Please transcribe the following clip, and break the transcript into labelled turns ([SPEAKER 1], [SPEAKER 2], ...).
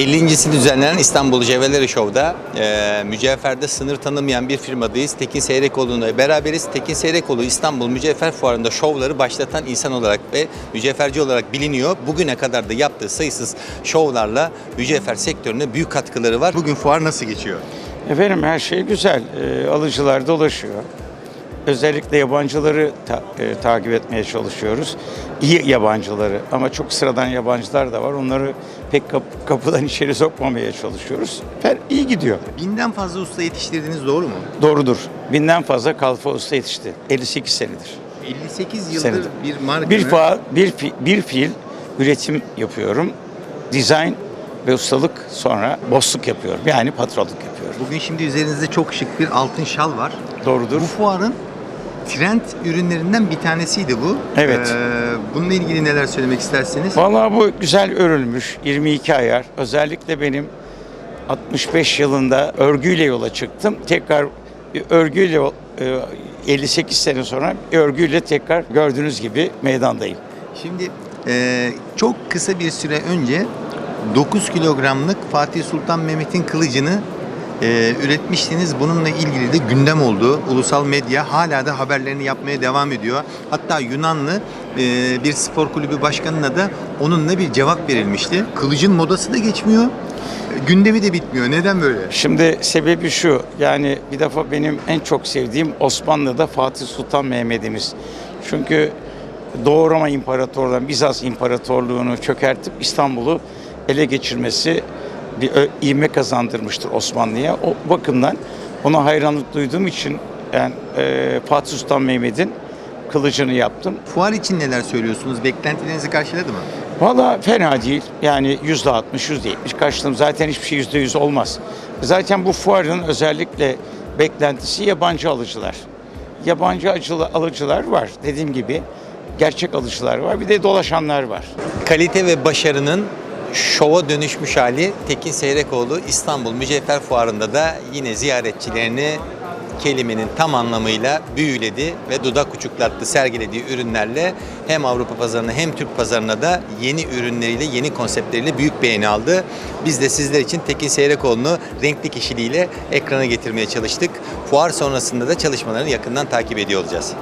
[SPEAKER 1] 50.si düzenlenen İstanbul Cevherleri Show'da e, mücevherde sınır tanımayan bir firmadayız. Tekin Seyrekoğlu'na beraberiz. Tekin Seyrekoğlu İstanbul Mücevher Fuarı'nda şovları başlatan insan olarak ve mücevherci olarak biliniyor. Bugüne kadar da yaptığı sayısız şovlarla mücevher sektörüne büyük katkıları var. Bugün fuar nasıl geçiyor?
[SPEAKER 2] Efendim her şey güzel. Ee, alıcılar dolaşıyor. Özellikle yabancıları ta- e, takip etmeye çalışıyoruz. İyi yabancıları ama çok sıradan yabancılar da var. Onları pek kap- kapıdan içeri sokmamaya çalışıyoruz. Fer iyi gidiyor.
[SPEAKER 1] Binden fazla usta yetiştirdiğiniz doğru mu?
[SPEAKER 2] Doğrudur. Binden fazla kalfa usta yetişti. 58 senedir.
[SPEAKER 1] 58 yıldır
[SPEAKER 2] Senedir.
[SPEAKER 1] bir marka.
[SPEAKER 2] Bir, fa bir, fi- bir fiil üretim yapıyorum. Dizayn ve ustalık sonra boss'luk yapıyorum. Yani patronluk yapıyorum.
[SPEAKER 1] Bugün şimdi üzerinizde çok şık bir altın şal var.
[SPEAKER 2] Doğrudur.
[SPEAKER 1] Bu fuarın trend ürünlerinden bir tanesiydi bu.
[SPEAKER 2] Evet.
[SPEAKER 1] Ee, bununla ilgili neler söylemek isterseniz?
[SPEAKER 2] Vallahi bu güzel örülmüş 22 ayar. Özellikle benim 65 yılında örgüyle yola çıktım. Tekrar örgüyle e, 58 sene sonra örgüyle tekrar gördüğünüz gibi meydandayım.
[SPEAKER 1] Şimdi e, çok kısa bir süre önce 9 kilogramlık Fatih Sultan Mehmet'in kılıcını e, üretmiştiniz. Bununla ilgili de gündem oldu. Ulusal medya hala da haberlerini yapmaya devam ediyor. Hatta Yunanlı e, bir spor kulübü başkanına da onunla bir cevap verilmişti. Kılıcın modası da geçmiyor. Gündemi de bitmiyor. Neden böyle?
[SPEAKER 2] Şimdi sebebi şu yani bir defa benim en çok sevdiğim Osmanlı'da Fatih Sultan Mehmet'imiz. Çünkü Doğu Roma İmparatorluğu'ndan Bizans İmparatorluğu'nu çökertip İstanbul'u ele geçirmesi bir ivme kazandırmıştır Osmanlı'ya. O bakımdan ona hayranlık duyduğum için yani e, Fatih Sultan Mehmet'in kılıcını yaptım.
[SPEAKER 1] Fuar için neler söylüyorsunuz? Beklentilerinizi karşıladı mı?
[SPEAKER 2] Valla fena değil. Yani yüzde altmış, yüzde yetmiş karşılığım. Zaten hiçbir şey yüzde yüz olmaz. Zaten bu fuarın özellikle beklentisi yabancı alıcılar. Yabancı alıcılar var. Dediğim gibi gerçek alıcılar var. Bir de dolaşanlar var.
[SPEAKER 1] Kalite ve başarının şova dönüşmüş hali Tekin Seyrekoğlu İstanbul Mücevher Fuarı'nda da yine ziyaretçilerini kelimenin tam anlamıyla büyüledi ve dudak uçuklattı sergilediği ürünlerle hem Avrupa pazarına hem Türk pazarına da yeni ürünleriyle, yeni konseptleriyle büyük beğeni aldı. Biz de sizler için Tekin Seyrekoğlu'nu renkli kişiliğiyle ekrana getirmeye çalıştık. Fuar sonrasında da çalışmalarını yakından takip ediyor olacağız.